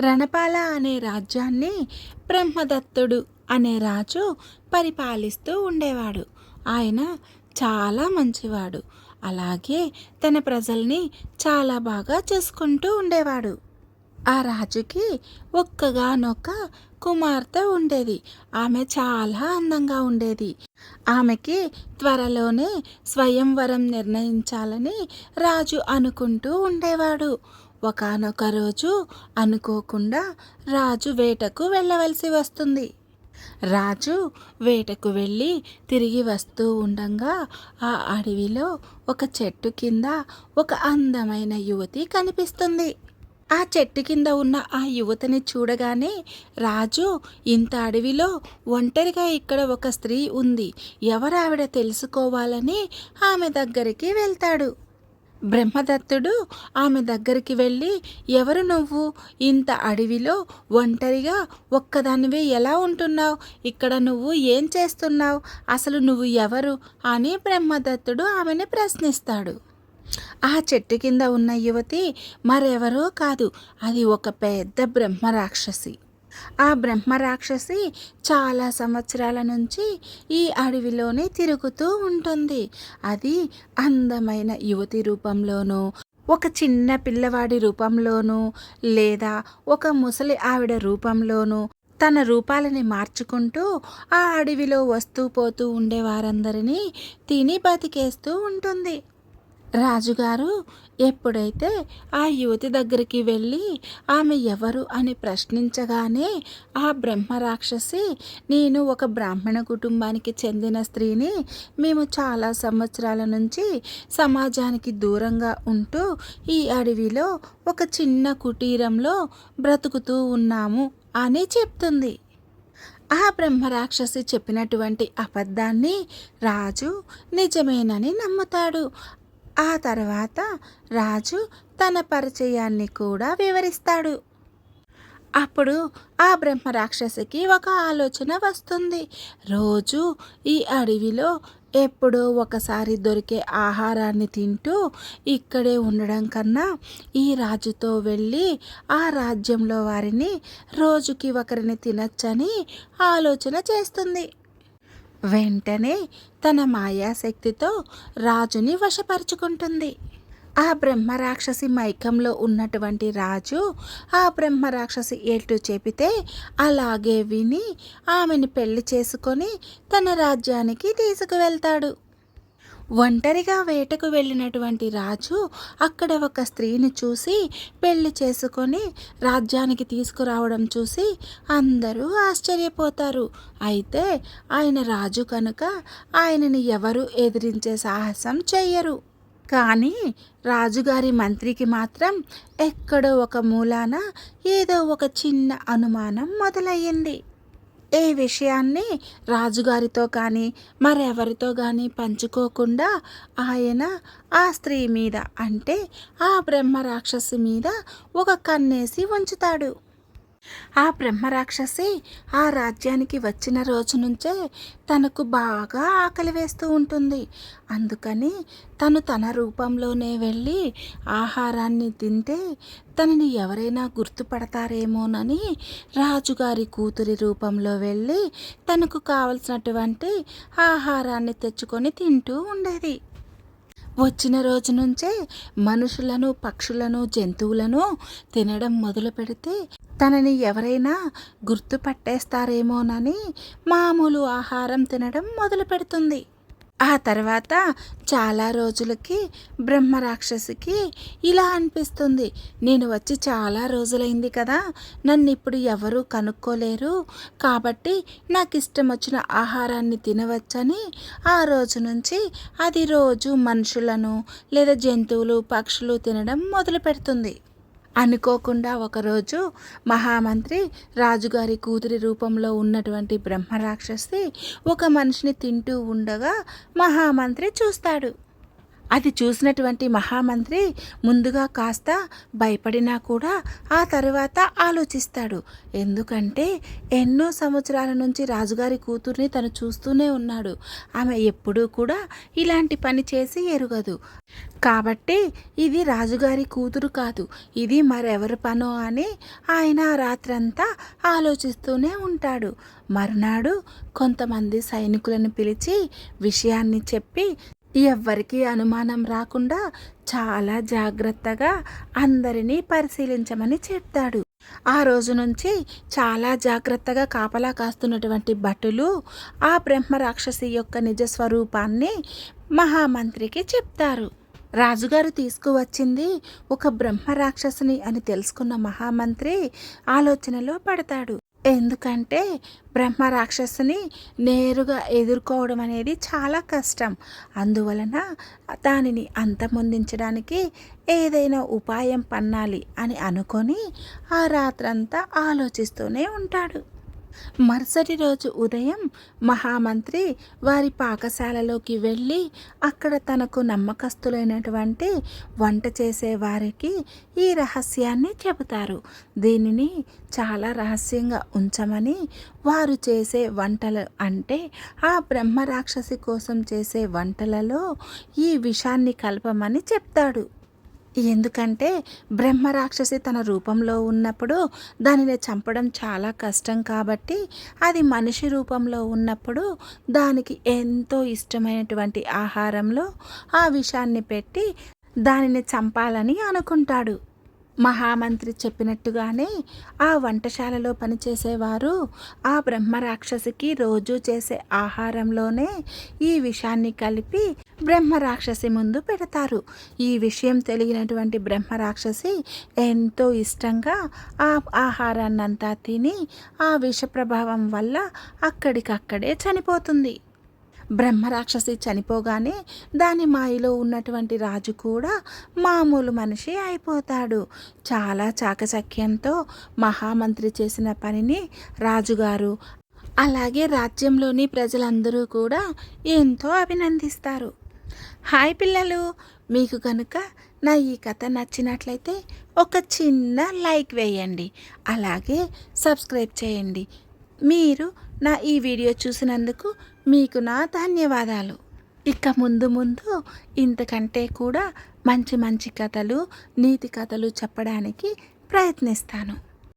రణపాల అనే రాజ్యాన్ని బ్రహ్మదత్తుడు అనే రాజు పరిపాలిస్తూ ఉండేవాడు. ఆయన చాలా మంచివాడు. అలాగే తన ప్రజల్ని చాలా బాగా చూసుకుంటూ ఉండేవాడు. ఆ రాజుకి ఒక్కగానొక్క కుమార్తె ఉండేది. ఆమె చాలా అందంగా ఉండేది. ఆమెకి త్వరలోనే స్వయంవరం నిర్ణయించాలని రాజు అనుకుంటూ ఉండేవాడు. ఒకానొక రోజు అనుకోకుండా రాజు వేటకు వెళ్ళవలసి వస్తుంది. రాజు వేటకు వెళ్ళి తిరిగి వస్తూ ఉండగా ఆ అడవిలో ఒక చెట్టు కింద ఒక అందమైన యువతి కనిపిస్తుంది. ఆ చెట్టు కింద ఉన్న ఆ యువతిని చూడగానే రాజు ఇంత అడవిలో ఒంటరిగా ఇక్కడ ఒక స్త్రీ ఉంది. ఎవరావిడ తెలుసుకోవాలని ఆమె దగ్గరికి వెళ్తాడు. బ్రహ్మదత్తుడు ఆమె దగ్గరికి వెళ్ళి ఎవరు నువ్వు? ఇంత అడవిలో ఒంటరిగా ఒక్కదానివే ఎలా ఉంటున్నావు? ఇక్కడ నువ్వు ఏం చేస్తున్నావు? అసలు నువ్వు ఎవరు? అని బ్రహ్మదత్తుడు ఆమెను ప్రశ్నిస్తాడు. ఆ చెట్టు కింద ఉన్న యువతి మరెవరో కాదు. అది ఒక పెద్ద బ్రహ్మ రాక్షసి ఆ బ్రహ్మ రాక్షసి చాలా సంవత్సరాల నుంచి ఈ అడవిలోనే తిరుగుతూ ఉంటుంది. అది అందమైన యువతి రూపంలోనూ ఒక చిన్న పిల్లవాడి రూపంలోనూ లేదా ఒక ముసలి ఆవిడ రూపంలోనూ తన రూపాలని మార్చుకుంటూ ఆ అడవిలో వస్తూ పోతూ ఉండే వారందరినీ తిని బతికేస్తూ ఉంటుంది. రాజుగారు ఎప్పుడైతే ఆ యువతి దగ్గరికి వెళ్ళి ఆమె ఎవరు అని ప్రశ్నించగానే ఆ బ్రహ్మ రాక్షసి నేను ఒక బ్రాహ్మణ కుటుంబానికి చెందిన స్త్రీని మేము చాలా సంవత్సరాల నుంచి సమాజానికి దూరంగా ఉంటూ ఈ అడవిలో ఒక చిన్న కుటీరంలో బ్రతుకుతూ ఉన్నాము అని చెప్తుంది. ఆ బ్రహ్మరాక్షసి చెప్పినటువంటి అబద్ధాన్ని రాజు నిజమేనని నమ్ముతాడు. ఆ తర్వాత రాజు తన పరిచయాన్ని కూడా వివరిస్తాడు. అప్పుడు ఆ బ్రహ్మ రాక్షసికి ఒక ఆలోచన వస్తుంది. రోజు ఈ అడవిలో ఎప్పుడో ఒకసారి దొరికే ఆహారాన్ని తింటూ ఇక్కడే ఉండడం కన్నా ఈ రాజుతో వెళ్ళి ఆ రాజ్యంలో వారిని రోజుకి ఒకరిని తినచ్చని ఆలోచన చేస్తుంది. వెంటనే తన మాయాశక్తితో రాజుని వశపరుచుకుంటుంది. ఆ బ్రహ్మరాక్షసి మైకంలో ఉన్నటువంటి రాజు ఆ బ్రహ్మరాక్షసి ఎటు చెబితే అలాగే విని ఆమెను పెళ్ళి చేసుకొని తన రాజ్యానికి తీసుకువెళ్తాడు. ఒంటరిగా వేటకు వెళ్ళినటువంటి రాజు అక్కడ ఒక స్త్రీని చూసి పెళ్ళి చేసుకొని రాజ్యానికి తీసుకురావడం చూసి అందరూ ఆశ్చర్యపోతారు. అయితే ఆయన రాజు కనుక ఆయనని ఎవరు ఎదిరించే సాహసం చెయ్యరు. కానీ రాజుగారి మంత్రికి మాత్రం ఎక్కడో ఒక మూలాన ఏదో ఒక చిన్న అనుమానం మొదలయ్యింది. ఏ విషయాన్ని రాజుగారితో కానీ మరెవరితో కానీ పంచుకోకుండా ఆయన ఆ స్త్రీ మీద అంటే ఆ బ్రహ్మ రాక్షసి మీద ఒక కన్నేసి ఉంచుతాడు. ఆ బ్రహ్మరాక్షసి ఆ రాజ్యానికి వచ్చిన రోజు నుంచే తనకు బాగా ఆకలి వేస్తూ ఉంటుంది. అందుకని తను తన రూపంలోనే వెళ్ళి ఆహారాన్ని తింటే తనని ఎవరైనా గుర్తుపడతారేమోనని రాజుగారి కూతురి రూపంలో వెళ్ళి తనకు కావలసినటువంటి ఆహారాన్ని తెచ్చుకొని తింటూ ఉండేది. వచ్చిన రోజు నుంచే మనుషులను పక్షులను జంతువులను తినడం మొదలు పెడితే తనని ఎవరైనా గుర్తుపట్టేస్తారేమోనని మామూలు ఆహారం తినడం మొదలు పెడుతుంది. ఆ తర్వాత చాలా రోజులకి బ్రహ్మరాక్షసికి ఇలా అనిపిస్తుంది. నేను వచ్చి చాలా రోజులైంది కదా నన్ను ఇప్పుడు ఎవరూ కనుక్కోలేరు. కాబట్టి నాకు ఇష్టం వచ్చిన ఆహారాన్ని తినవచ్చని ఆ రోజు నుంచి అది రోజు మనుషులను లేదా జంతువులు పక్షులు తినడం మొదలు పెడుతుంది అనుకోకుండా ఒకరోజు మహామంత్రి రాజుగారి కూతురి రూపంలో ఉన్నటువంటి బ్రహ్మరాక్షసి ఒక మనిషిని తింటూ ఉండగా మహామంత్రి చూస్తాడు. అది చూసినటువంటి మహామంత్రి ముందుగా కాస్త భయపడినా కూడా ఆ తర్వాత ఆలోచిస్తాడు. ఎందుకంటే ఎన్నో సంవత్సరాల నుంచి రాజుగారి కూతుర్ని తను చూస్తూనే ఉన్నాడు. ఆమె ఎప్పుడూ కూడా ఇలాంటి పని చేసి ఎరుగదు. కాబట్టి ఇది రాజుగారి కూతురు కాదు. ఇది మరెవరి పనో అని ఆయన రాత్రంతా ఆలోచిస్తూనే ఉంటాడు. మరునాడు కొంతమంది సైనికులను పిలిచి విషయాన్ని చెప్పి ఎవ్వరికీ అనుమానం రాకుండా చాలా జాగ్రత్తగా అందరినీ పరిశీలించమని చెప్తాడు ఆ రోజు నుంచి చాలా జాగ్రత్తగా కాపలా కాస్తున్నటువంటి భటులు ఆ బ్రహ్మ రాక్షసి యొక్క నిజ స్వరూపాన్ని మహామంత్రికి చెప్తారు. రాజుగారు తీసుకువచ్చింది ఒక బ్రహ్మ రాక్షసుని అని తెలుసుకున్న మహామంత్రి ఆలోచనలో పడతాడు. ఎందుకంటే బ్రహ్మ రాక్షసుని నేరుగా ఎదుర్కోవడం అనేది చాలా కష్టం. అందువలన దానిని అంతమొందించడానికి ఏదైనా ఉపాయం పన్నాలి అని అనుకొని ఆ రాత్రంతా ఆలోచిస్తూనే ఉంటాడు. మరుసటి రోజు ఉదయం మహామంత్రి వారి పాకశాలలోకి వెళ్ళి అక్కడ తనకు నమ్మకస్తులైనటువంటి వంట చేసే వారికి ఈ రహస్యాన్ని చెబుతారు. దీనిని చాలా రహస్యంగా ఉంచమని వారు చేసే వంటలు అంటే ఆ బ్రహ్మ రాక్షసి కోసం చేసే వంటలలో ఈ విషాన్ని కలపమని చెప్తాడు. ఎందుకంటే బ్రహ్మ రాక్షసి తన రూపంలో ఉన్నప్పుడు దానిని చంపడం చాలా కష్టం కాబట్టి అది మనిషి రూపంలో ఉన్నప్పుడు దానికి ఎంతో ఇష్టమైనటువంటి ఆహారంలో ఆ విషాన్ని పెట్టి దానిని చంపాలని అనుకుంటాడు. మహామంత్రి చెప్పినట్టుగానే ఆ వంటశాలలో పనిచేసేవారు ఆ బ్రహ్మ రాక్షసికి రోజు చేసే ఆహారంలోనే ఈ విషాన్ని కలిపి బ్రహ్మ రాక్షసి ముందు పెడతారు. ఈ విషయం తెలియనటువంటి బ్రహ్మ రాక్షసి ఎంతో ఇష్టంగా ఆ ఆహారాన్నంతా తిని ఆ విష ప్రభావం వల్ల అక్కడికక్కడే చనిపోతుంది. బ్రహ్మరాక్షసి చనిపోగానే దాని మాయలో ఉన్నటువంటి రాజు కూడా మామూలు మనిషి అయిపోతాడు. చాలా చాకచక్యంతో మహామంత్రి చేసిన పనిని రాజుగారు అలాగే రాజ్యంలోని ప్రజలందరూ కూడా ఎంతో అభినందిస్తారు. హాయ్ పిల్లలు మీకు కనుక నా ఈ కథ నచ్చినట్లయితే ఒక చిన్న లైక్ వేయండి అలాగే సబ్స్క్రైబ్ చేయండి. మీరు నా ఈ వీడియో చూసినందుకు మీకు నా ధన్యవాదాలు. ఇక ముందు ముందు ఇంతకంటే కూడా మంచి మంచి కథలు నీతి కథలు చెప్పడానికి ప్రయత్నిస్తాను.